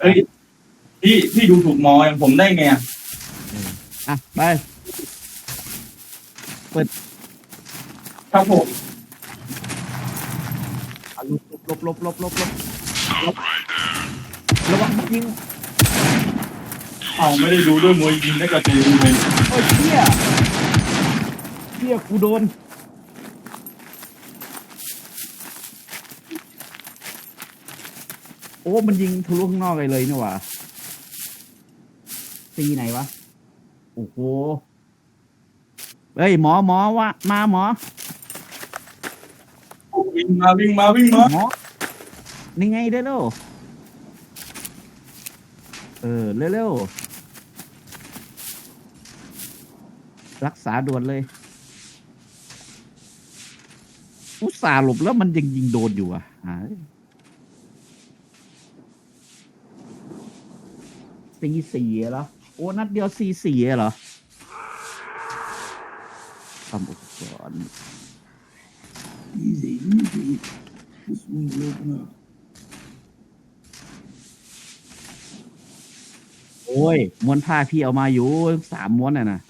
เอ้ยพี่พี่ดูถูกหมออย่างผมได้ไงอะอะไปครับผมเอาลบลบลบลบลบลบลบระวังมันยิงเอาไม่ได้ดูด้วยมวยยิงได้กระตือรือร้นโอ้ยเชี่ยเชี่ยกูโดน โอ้ มันยิงทะลุข้างนอกเลยเลยนี่หว่าตีไหนวะ โอ้โห เฮ้ย หมอหมอวะ มาหมอ วิ่งมาวิ่งมาวิ่งมาหมอ นี่ไงเร็วๆเออ เร็วๆ รักษาด่วนเลย อุตส่าห์หลบแล้วมันยังยิงโดนอยู่อะหา ตีสี่เหรอ โอ้นัดเดียวสี่สี่เหรอทำอุปกรณ์ easy easy just move a little bit โอ้ยม้วนผ้าพี่เอามาอยู่สามม้วนอะนะ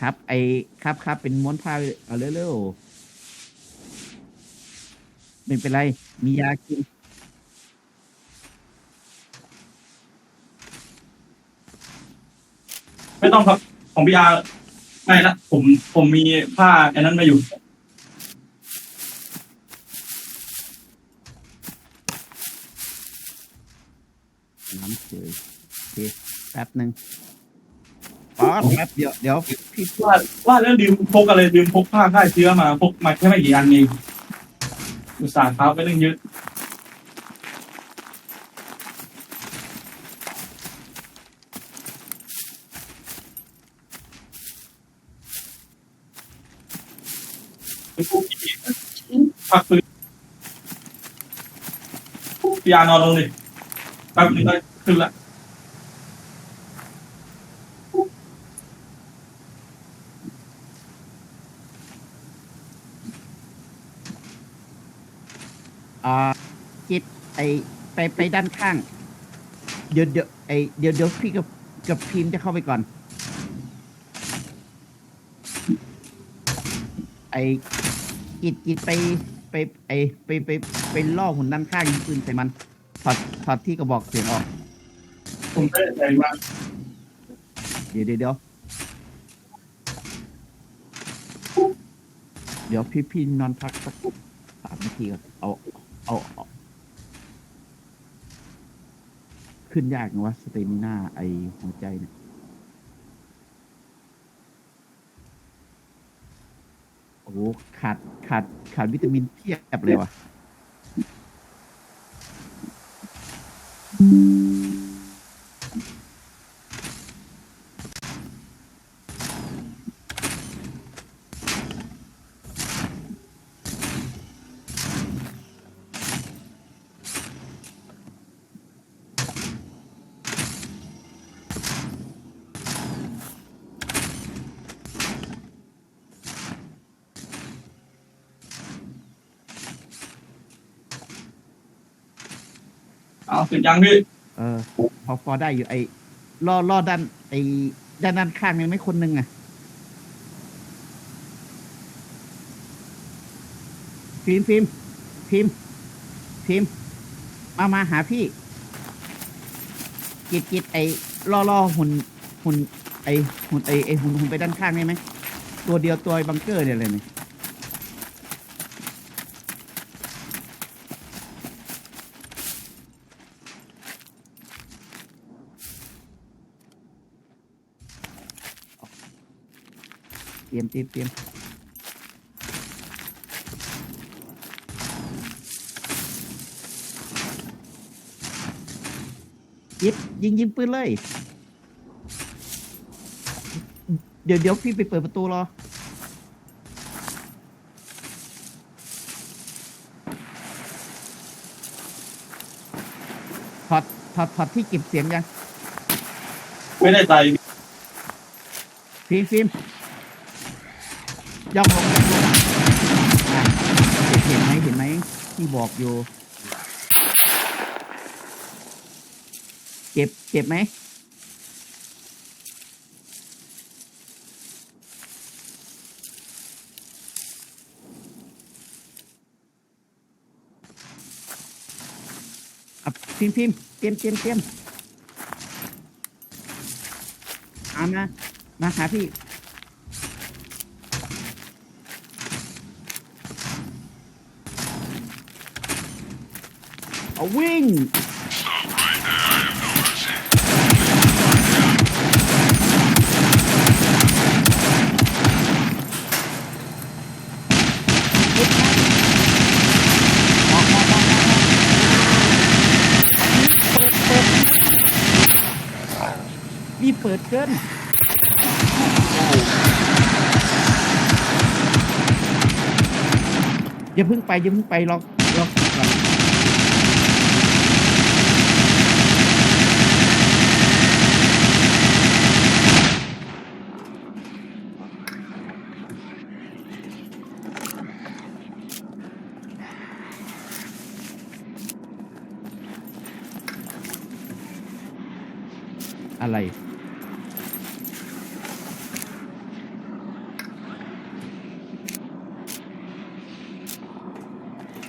ครับ ไอครับครับเป็นม้วนผ้าเอาเร็วๆไม่เป็นไร มียากิน ไม่ต้องครับของพี่อาร์ไม่ละผมผมมีผ้าอันนั้นมาอยู่ น้ำเฉยโอเคแป๊บหนึ่งป๊อดแป๊บเดี๋ยวเดี๋ยวพี่ว่าว่าแล้วลืมพกอะไรลืมพกผ้าฆ่าเชื้อมาพกมาแค่ไม่กี่อันเองอุตส่าห์เท้าไปเรื่องเยอะ ไปพกอีกพักปืนพี่อานอนลงดิแป๊บนึงก็ขึ้นละอ่าจิตไอไปไปด้านข้าง เดี๋ยวเดี๋ยวไอเดี๋ยวเดี๋ยวพี่กับกับพิมจะเข้าไปก่อน ไอ กิดกิดไปไปไอไปไปไปล่อหุ่นด้านข้างยิงปืนใส่มันถอดถอดที่กระบอกเสียงออก ผมไม่ได้ใจมากเดี๋ยวเดี๋ยวเดี๋ยวเดี๋ยวพี่พี่นอนพักสักสามนาทีก่อนเอาเอาเอา ขึ้นยากนะวะสเตมิน่าไอหัวใจเนี่ย อ้โหขาดขาดขาดวิตามินเพียบเลยว่ะ อาเสร็จยังพี่เออพอพอได้อยู่ไอ้ล่อล่อด้านไอ้ด้านด้านข้างยังไม่คนหนึ่งอะฟิล์มฟิล์มฟิล์มฟิล์มมามาหาพี่กิดกิดไอ้ล่อล่อหุ่นหุ่นไอ้หุ่นไอ้ไอ้หุ่นหุ่นไปด้านข้างได้ไหมตัวเดียวตัวไอ้บังเกอร์เนี่ยเลยเนี่ย เตรียมเตรียมเตรียมยิบยิงยิงปืนเลย เดี๋ยวเดี๋ยวพี่ไปเปิดประตูรอถอดถอดถอดที่เก็บเสียงยัง ไม่ได้ใจฟิล์มฟิล์ม ย่องลงย่องลงอะเห็นไหมเห็นไหมที่บอกอยู่ เจ็บเจ็บไหมพิมพ์พิมพ์เตรียมเตรียมเตรียมเอามา มาหาพี่ เอาวิ่งรีบเปิดเกินอย่าเพิ่งไปอย่าเพิ่งไปรอรอกอน อะไร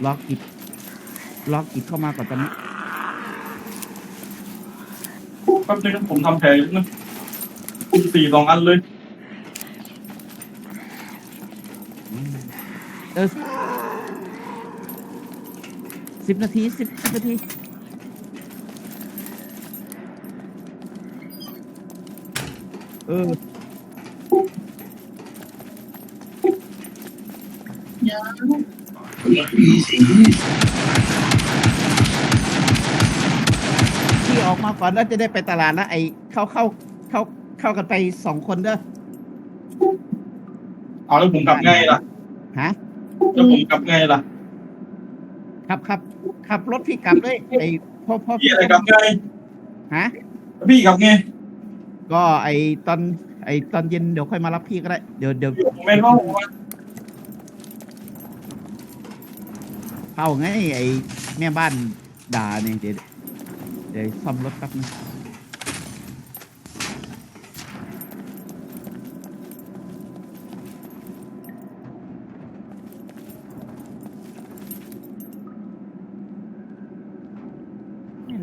ล็อกอิดล็อกอิดเข้ามาก่อนตอนนี้แป๊บนึงนะผมทำแผลอยู่นะคุณสี่สองอันเลย เออสิบนาทีสิบนาที เออพี่ออกมาก่อนแล้วจะได้ไปตลาดแล้วไอ้เข้าเข้าเข้าเข้ากันไปสองคนเด้อเอาแล้วผมกลับไงล่ะฮะแล้วผมกลับไงล่ะขับขับขับรถพี่กลับเลยไอ้พ่อพ่อพี่อะไรกลับไงฮะ พี่กลับไง ก็ไอ้ตอนไอ้ตอนเย็นเดี๋ยวค่อยมารับพี่ก็ได้ เดี๋ยวเดี๋ยวผมไม่เข้าผมว่าเข้าไงไอ้แม่บ้านด่าเนี่ยเดี๋ยวเดี๋ยวซ่อมรถแป๊บนึง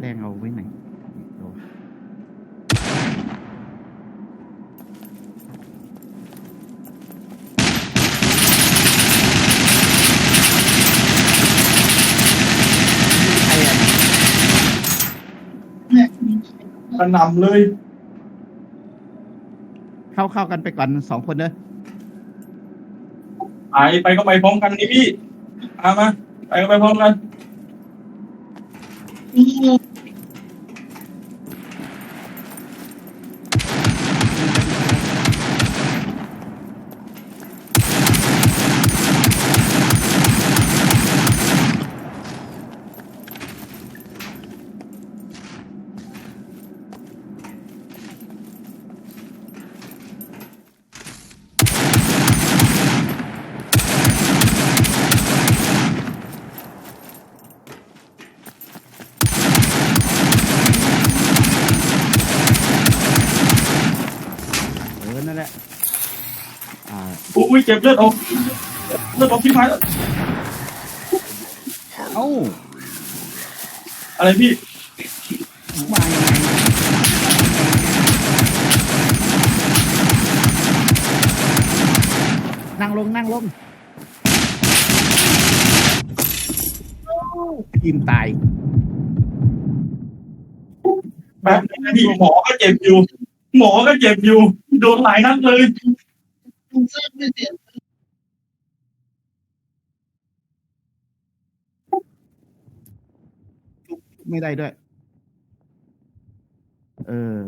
แรงเอาไว้ไหนโอ้ใครอะ กระหนำเลย เข้าเข้ากันไปก่อนสองคนเนอะไปไปก็ไปพร้อมกันนี่พี่เอามา ไปก็ไปพร้อมกัน อ่าอุ้ยเจ็บเลือดออกเลือดออกที่ไม้แล้วเอ้าอะไรพี่มายังไงนั่งลงนั่งลงยิมตายแบบนี้พี่หมอก็เจ็บอยู่ หมอก็เจ็บอยู่โดนหลายนัดเลย ไม่ได้ด้วย เออ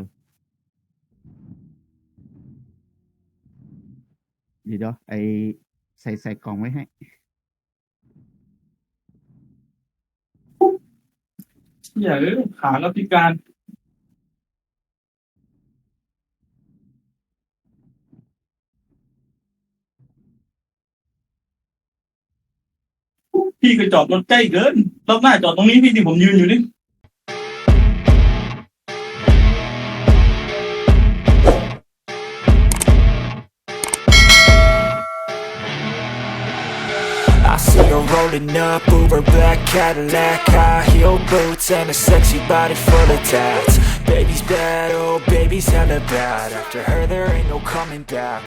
เดี๋ยวยวไอใส่ใส่กล่องไว้ให้ อย่าเลยขาแล้วพิการ I see you rolling up over black Cadillac High heel boots and a sexy body full of tats. Baby's bad, oh baby's hella bad. After her there ain't no coming back.